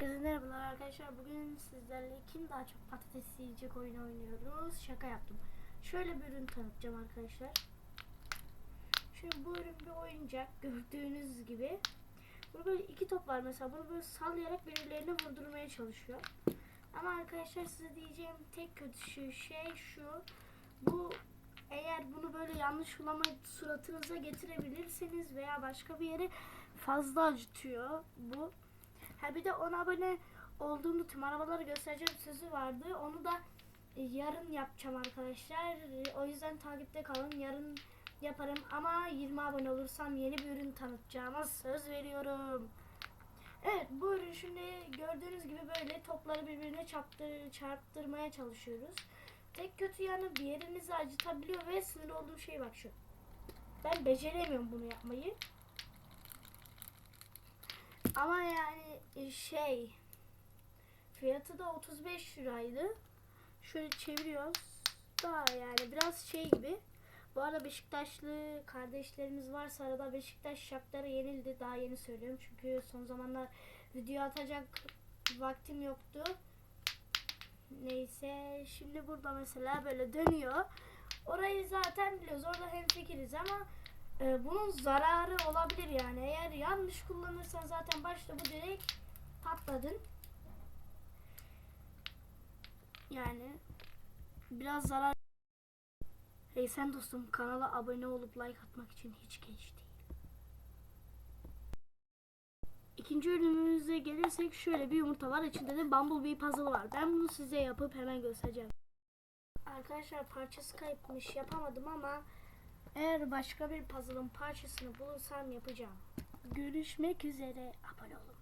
Herkese merhabalar arkadaşlar. Bugün sizlerle kim daha çok patates yiyecek oyunu oynuyoruz. Şaka yaptım. Şöyle bir ürün tanıtacağım arkadaşlar. Şimdi bu ürün bir oyuncak. Gördüğünüz gibi. Burada böyle iki top var mesela. Bunu böyle sallayarak birbirlerine vurdurmaya çalışıyor. Ama arkadaşlar size diyeceğim tek kötü şu şey şu. Bu eğer bunu böyle yanlış kullanmayıp suratınıza getirebilirseniz veya başka bir yere fazla acıtıyor bu. Ha bir de 10 abone olduğumda tüm arabaları göstereceğim sözü vardı. Onu da e, yarın yapacağım arkadaşlar. O yüzden takipte kalın. Yarın yaparım ama 20 abone olursam yeni bir ürün tanıtacağıma söz veriyorum. Evet bu ürün şimdi gördüğünüz gibi böyle topları birbirine çarptır, çarptırmaya çalışıyoruz. Tek kötü yanı bir yerinizi acıtabiliyor ve sinir olduğum şey bak şu. Ben beceremiyorum bunu yapmayı. Ama yani e, şey fiyatı da 35 liraydı. Şöyle çeviriyoruz. Daha yani biraz şey gibi. Bu arada Beşiktaşlı kardeşlerimiz varsa arada Beşiktaş şartları yenildi. Daha yeni söylüyorum. Çünkü son zamanlar video atacak vaktim yoktu. Neyse şimdi burada mesela böyle dönüyor. Orayı zaten biliyoruz. Orada hemfikiriz ama e, bunun zararı olabilir yani. Eğer yanlış kullanırsan zaten başta bu direkt patladın. Yani biraz zarar. Hey sen dostum kanala abone olup like atmak için hiç geç değil. İkinci ürünümüze gelirsek şöyle bir yumurta var. İçinde de Bumblebee puzzle var. Ben bunu size yapıp hemen göstereceğim. Arkadaşlar parçası kayıpmış yapamadım ama eğer başka bir puzzle'ın parçasını bulursam yapacağım. Görüşmek üzere. Abone olun